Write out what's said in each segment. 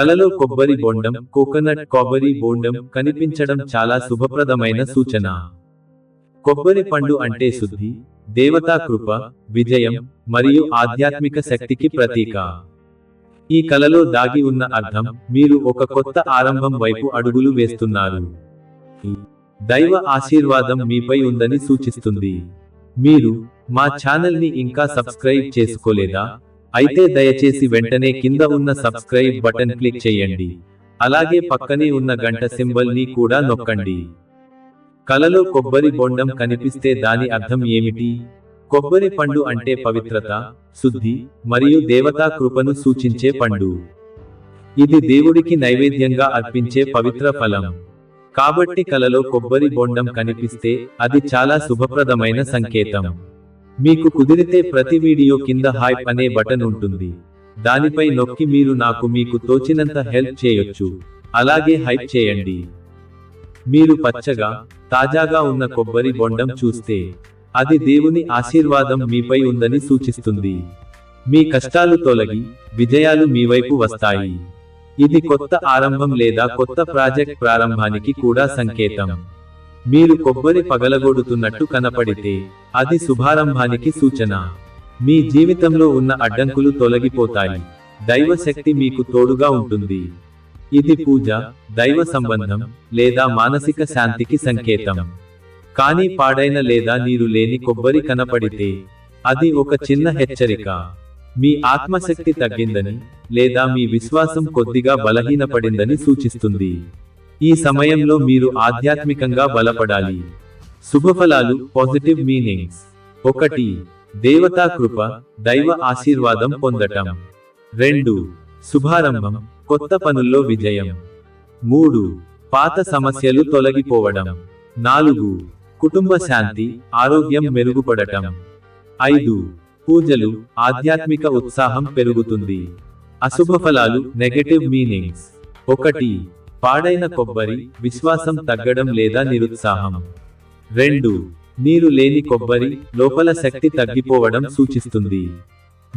కలలో కొబ్బరి బోండం కోకోనట్ కొబ్బరి బోండం కనిపించడం చాలా శుభప్రదమైన సూచన. కొబ్బరి పండు అంటే శుద్ధి దేవతా కృప విజయం మరియు ఆధ్యాత్మిక శక్తికి ప్రతీక. ఈ కలలో దాగి ఉన్న అర్థం మీరు ఒక కొత్త ఆరంభం వైపు అడుగులు వేస్తున్నారు. దైవ ఆశీర్వాదం మీపై ఉందని సూచిస్తుంది. మీరు మా ఛానల్ని ఇంకా సబ్స్క్రైబ్ చేసుకోలేదా? అయితే దయచేసి వెంటనే కింద ఉన్న సబ్స్క్రైబ్ బటన్ క్లిక్ చేయండి. అలాగే పక్కనే ఉన్న గంట సింబల్ని కూడా నొక్కండి. కలలో కొబ్బరి బొండం కనిపిస్తే దాని అర్థం ఏమిటి? కొబ్బరి పండు అంటే పవిత్రత శుద్ధి మరియు దేవతా కృపను సూచించే పండు. ఇది దేవుడికి నైవేద్యంగా అర్పించే పవిత్ర ఫలం. కాబట్టి కలలో కొబ్బరి బొండం కనిపిస్తే అది చాలా శుభప్రదమైన సంకేతం. మీకు కుదిరితే ప్రతి వీడియో కింద హైప్ అనే బటన్ ఉంటుంది. దానిపై నొక్కి మీరు నాకు మీకు తోచినంత హెల్ప్ చేయొచ్చు. అలాగే హైప్ చేయండి. మీరు పచ్చగా తాజాగా ఉన్న కొబ్బరి బొండం చూస్తే అది దేవుని ఆశీర్వాదం మీపై ఉందని సూచిస్తుంది. మీ కష్టాలు తొలగి విజయాలు మీ వైపు వస్తాయి. ఇది కొత్త ఆరంభం లేదా కొత్త ప్రాజెక్ట్ ప్రారంభానికి కూడా సంకేతం. మీరు కొబ్బరి పగలగొడుతున్నట్టు కనపడితే అది శుభారంభానికి సూచన. మీ జీవితంలో ఉన్న అడ్డంకులు తొలగిపోతాయి. దైవ శక్తి మీకు తోడుగా ఉంటుంది. ఇది పూజ దైవ సంబంధం లేదా మానసిక శాంతికి సంకేతం. కానీ పాడైన లేదా నీరు లేని కొబ్బరి కనపడితే అది ఒక చిన్న హెచ్చరిక. మీ ఆత్మశక్తి తగ్గిందని లేదా మీ విశ్వాసం కొద్దిగా బలహీనపడిందని సూచిస్తుంది. ఈ సమయంలో మీరు ఆధ్యాత్మికంగా బలపడాలి. శుభఫలాలు పాజిటివ్ మీనింగ్స్ ఒకటి దేవతా కృప దైవ ఆశీర్వాదం పొందటం. రెండు శుభారంభం కొత్త పనుల్లో విజయం. మూడు పాత సమస్యలు తొలగిపోవడం. నాలుగు కుటుంబ శాంతి ఆరోగ్యం మెరుగుపడటం. ఐదు పూజలు ఆధ్యాత్మిక ఉత్సాహం పెరుగుతుంది. అశుభ ఫలాలు నెగటివ్ మీనింగ్స్ ఒకటి పాడైన కొబ్బరి విశ్వాసం తగ్గడం లేదా నిరుత్సాహం. రెండు నీరు లేని కొబ్బరి లోపల శక్తి తగ్గిపోవడం సూచిస్తుంది.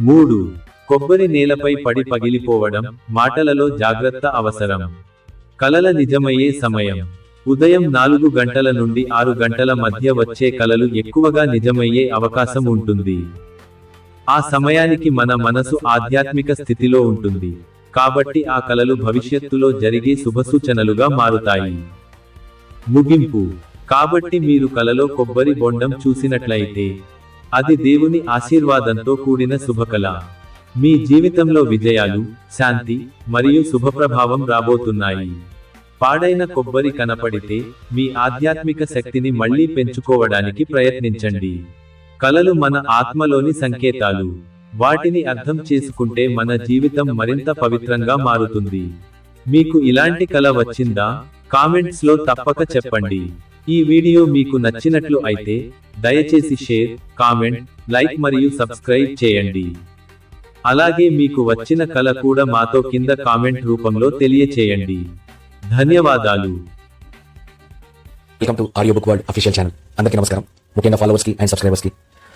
మూడు కొబ్బరి నేలపై పడి పగిలిపోవడం మాటలలో జాగ్రత్త అవసరం. కలల నిజమయ్యే సమయం. ఉదయం నాలుగు గంటల నుండి ఆరు గంటల మధ్య వచ్చే కలలు ఎక్కువగా నిజమయ్యే అవకాశం ఉంటుంది. ఆ సమయానికి మన మనసు ఆధ్యాత్మిక స్థితిలో ఉంటుంది. కాబట్టి ఆ కలలు భవిష్యత్తులో జరిగే శుభసూచనలుగా మారుతాయి. ముగింపు. కాబట్టి మీరు కలలో కొబ్బరి బొండం చూసినట్లయితే అది దేవుని ఆశీర్వాదంతో కూడిన శుభకళ. మీ జీవితంలో విజయాలు శాంతి మరియు శుభప్రభావం రాబోతున్నాయి. పాడైన కొబ్బరి కనపడితే మీ ఆధ్యాత్మిక శక్తిని మళ్ళీ పెంచుకోవడానికి ప్రయత్నించండి. కలలు మన ఆత్మలోని సంకేతాలు. వాటిని అర్థం చేసుకుంటే మన జీవితం మరింత పవిత్రంగా మారుతుంది. మీకు ఇలాంటి కల వచ్చిందా? కామెంట్స్లో తప్పక చెప్పండి. ఈ వీడియో మీకు నచ్చినట్లు అయితే దయచేసి షేర్ కామెంట్ లైక్ మరియు సబ్స్క్రైబ్ చేయండి. అలాగే మీకు వచ్చిన కల కూడా మాతో కింద కామెంట్ రూపంలో తెలియచేయండి. ధన్యవాదాలు. Welcome to audio book world official channel అందరికీ నమస్కారం. ముఖ్యంగా ఫాలోవర్స్కి అండ్ సబ్స్క్రైబర్స్కి.